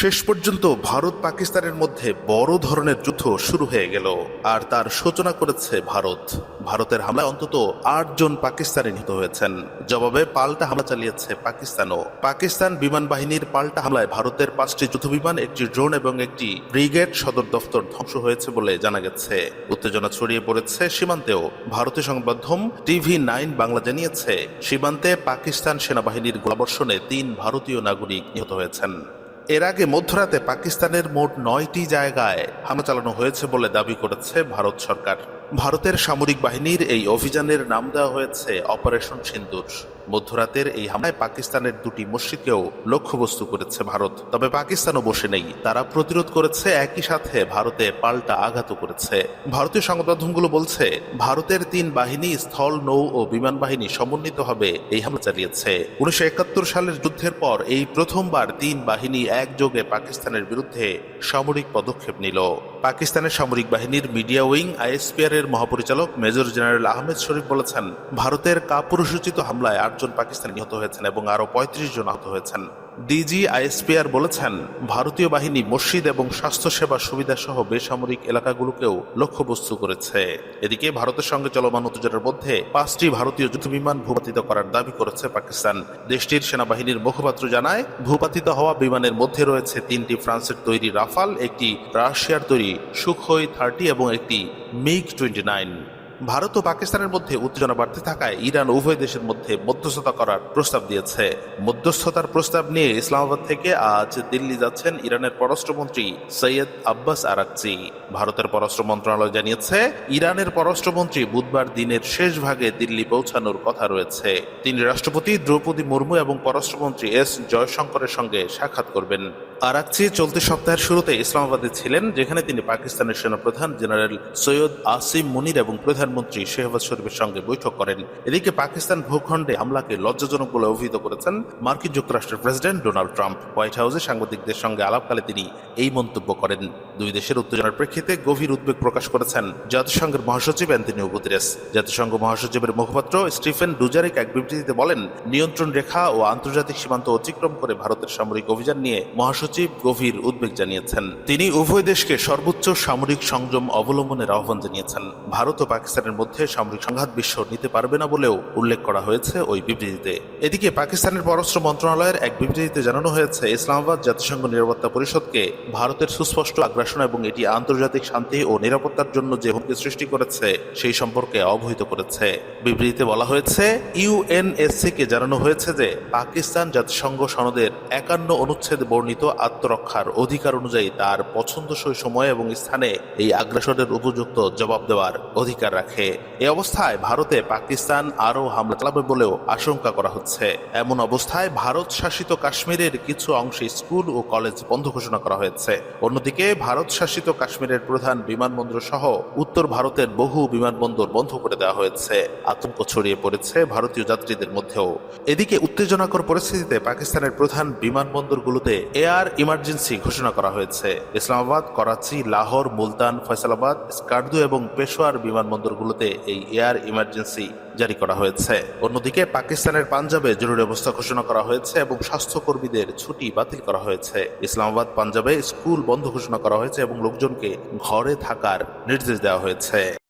শেষ পর্যন্ত ভারত পাকিস্তানের মধ্যে বড় ধরনের যুদ্ধ শুরু হয়ে গেল, আর তার সূচনা করেছে ভারত। ভারতের হামলায় অন্তত আট জন পাকিস্তানি নিহত হয়েছেন। জবাবে পাল্টা হামলা চালিয়েছে পাকিস্তানও। পাকিস্তান বিমান বাহিনীর পাল্টা হামলায় ভারতের পাঁচটি যুদ্ধবিমান, একটি ড্রোন এবং একটি ব্রিগেড সদর দফতর ধ্বংস হয়েছে বলে জানা গেছে। উত্তেজনা ছড়িয়ে পড়েছে সীমান্তেও। ভারতীয় সংবাদ মাধ্যম টিভি নাইন বাংলা জানিয়েছে, সীমান্তে পাকিস্তান সেনাবাহিনীর গোলাবর্ষণে তিন ভারতীয় নাগরিক নিহত হয়েছেন। এর আগে মধ্যরাতে পাকিস্তানের মোট নয়টি জায়গায় হামলা চালানো হয়েছে বলে দাবি করেছে ভারত সরকার। ভারতের সামরিক বাহিনীর এই অভিযানের নাম দেওয়া হয়েছে অপারেশন সিন্দুর। মধ্যরাতের এই হামলায় পাকিস্তানের দুটি মসজিদকেও লক্ষ্যবস্তু করেছে ভারত। তবে পাকিস্তানও বসে নেই। তারা প্রতিরোধ করেছে, একই সাথে ভারতে পাল্টা আঘাতও করেছে। ভারতীয় সংবাদ মাধ্যমগুলো বলছে, ভারতের তিন বাহিনী স্থল, নৌ ও বিমান বাহিনী সমন্বিতভাবে এই হামলা চালিয়েছে। উনিশশো একাত্তর সালের যুদ্ধের পর এই প্রথমবার তিন বাহিনী একযোগে পাকিস্তানের বিরুদ্ধে সামরিক পদক্ষেপ নিল। পাকিস্তানের সামরিক বাহিনীর মিডিয়া উইং আইএসপিআর এর মহাপরিচালক মেজর জেনারেল আহমেদ শরীফ বলেছেন, ভারতের কাপুরুষোচিত হামলায় আটজন পাকিস্তানি নিহত হয়েছেন এবং আরও পঁয়ত্রিশ জন আহত হয়েছেন। ডিজি আইএসপিআর বলেছেন, ভারতীয় বাহিনী মসজিদ এবং স্বাস্থ্যসেবা সুবিধা সহ বেসামরিক এলাকাগুলোকেও লক্ষ্যবস্তু করেছে। এদিকে ভারতের সঙ্গে চলমান উত্তেজনার মধ্যে পাঁচটি ভারতীয় যুদ্ধবিমান ভূপাতিত করার দাবি করেছে পাকিস্তান। দেশটির সেনাবাহিনীর মুখপাত্র জানায়, ভূপাতিত হওয়া বিমানের মধ্যে রয়েছে তিনটি ফ্রান্সের তৈরি রাফাল, একটি রাশিয়ার তৈরি সুখই থার্টি এবং একটি মিগ টোয়েন্টি নাইন। ভারত ও পাকিস্তানের মধ্যে উত্তেজনা বাড়তে থাকায় ইরান উভয় দেশের মধ্যে মধ্যস্থতা করার প্রস্তাব দিয়েছে। মধ্যস্থতার প্রস্তাব নিয়ে ইসলামাবাদ থেকে আজ দিল্লি যাচ্ছেন ইরানের পররাষ্ট্রমন্ত্রী সৈয়দ আব্বাস আরাকচি। ভারতের পররাষ্ট্র মন্ত্রণালয় জানিয়েছে, ইরানের পররাষ্ট্রমন্ত্রী বুধবার দিনের শেষ ভাগে দিল্লি পৌঁছানোর কথা রয়েছে। তিনি রাষ্ট্রপতি দ্রৌপদী মুর্মু এবং পররাষ্ট্রমন্ত্রী এস জয়শঙ্করের সঙ্গে সাক্ষাৎ করবেন। আরাকচি চলতি সপ্তাহের শুরুতে ইসলামাবাদে ছিলেন, যেখানে তিনি পাকিস্তানের সেনাপ্রধান জেনারেল সৈয়দ আসিম মুনির এবং প্রধানমন্ত্রী শেহবাজ শরীফের সঙ্গে বৈঠক করেন। এদিকে পাকিস্তান ভূখণ্ডে হামলাকে লজ্জাজনক বলে অভিহিত করেছেন মার্কিন যুক্তরাষ্ট্রের প্রেসিডেন্ট ডোনাল্ড ট্রাম্প। হোয়াইট হাউসে সাংবাদিকদের সঙ্গে আলাপকালে তিনি এই মন্তব্য করেন। দুই দেশের উত্তেজনার প্রেক্ষিতে গভীর উদ্বেগ প্রকাশ করেছেন জাতিসংঘের মহাসচিব অ্যান্টনিও গুতেরেস। জাতিসংঘ মহাসচিবের মুখপাত্র স্টিফেন ডুজারিক এক বিবৃতিতে বলেন, নিয়ন্ত্রণ রেখা ও আন্তর্জাতিক সীমান্ত অতিক্রম করে ভারতের সামরিক অভিযান নিয়ে মহাসচিব গভীর উদ্বেগ জানিয়েছেন। তিনি উভয় দেশকে সর্বোচ্চ সামরিক সংযম অবলম্বনের আহ্বান জানিয়েছেন। ভারত ও পাকিস্তানের মধ্যে সামরিক সংঘাত বিশ্ব নিতে পারবে না বলেও উল্লেখ করা হয়েছে ওই বিবৃতিতে। এদিকে পাকিস্তানের পররাষ্ট্র মন্ত্রণালয়ের এক বিবৃতিতে জানানো হয়েছে, ইসলামাবাদ জাতিসংঘ নিরাপত্তা পরিষদকে ভারতের সুস্পষ্ট আগ্রাসন এবং এটি আন্তর্জাতিক শান্তি ও নিরাপত্তার জন্য যে হুমকি সৃষ্টি করেছে, সেই সম্পর্কে অবহিত করেছে। বিবৃতিতে বলা হয়েছে ইউএনএসসি কে জানানো হয়েছে যে, পাকিস্তান জাতিসংঘ সনদের একান্ন অনুচ্ছেদ বর্ণিত আত্মরক্ষার অধিকার অনুযায়ী তার পছন্দসই সময় এবং স্থানে এই আগ্রাসনের উপযুক্ত জবাব দেওয়ার অধিকার রাখে। এ অবস্থায় ভারতে পাকিস্তান আরও হামলা চালাবে বলেও আশঙ্কা করা হচ্ছে। এমন অবস্থায় ভারত শাসিত কাশ্মীরের কিছু অংশে স্কুল ও কলেজ বন্ধ ঘোষণা করা হয়েছে। অন্যদিকে ভারত শাসিত কাশ্মীরের প্রধান বিমানবন্দর সহ উত্তর ভারতের বহু বিমানবন্দর বন্ধ করে দেওয়া হয়েছে। আতঙ্ক ছড়িয়ে পড়েছে ভারতীয় যাত্রীদের মধ্যেও। এদিকে উত্তেজনাকর পরিস্থিতিতে পাকিস্তানের প্রধান বিমানবন্দরগুলোতে এয়ার ইমার্জেন্সি ঘোষণা করা হয়েছে। ইসলামাবাদ, করাচি, লাহোর, মুলতান, ফয়সালাবাদ, স্কার্দু এবং পেশোয়ার বিমানবন্দরগুলোতে এই এয়ার ইমার্জেন্সি জারি করা হয়েছে। অন্যদিকে পাকিস্তানের পাঞ্জাবে জরুরি অবস্থা ঘোষণা করা হয়েছে এবং স্বাস্থ্যকর্মীদের ছুটি বাতিল করা হয়েছে। ইসলামাবাদ, পাঞ্জাবে স্কুল বন্ধ ঘোষণা করা হয়েছে এবং লোকজনকে ঘরে থাকার নির্দেশ দেওয়া হয়েছে।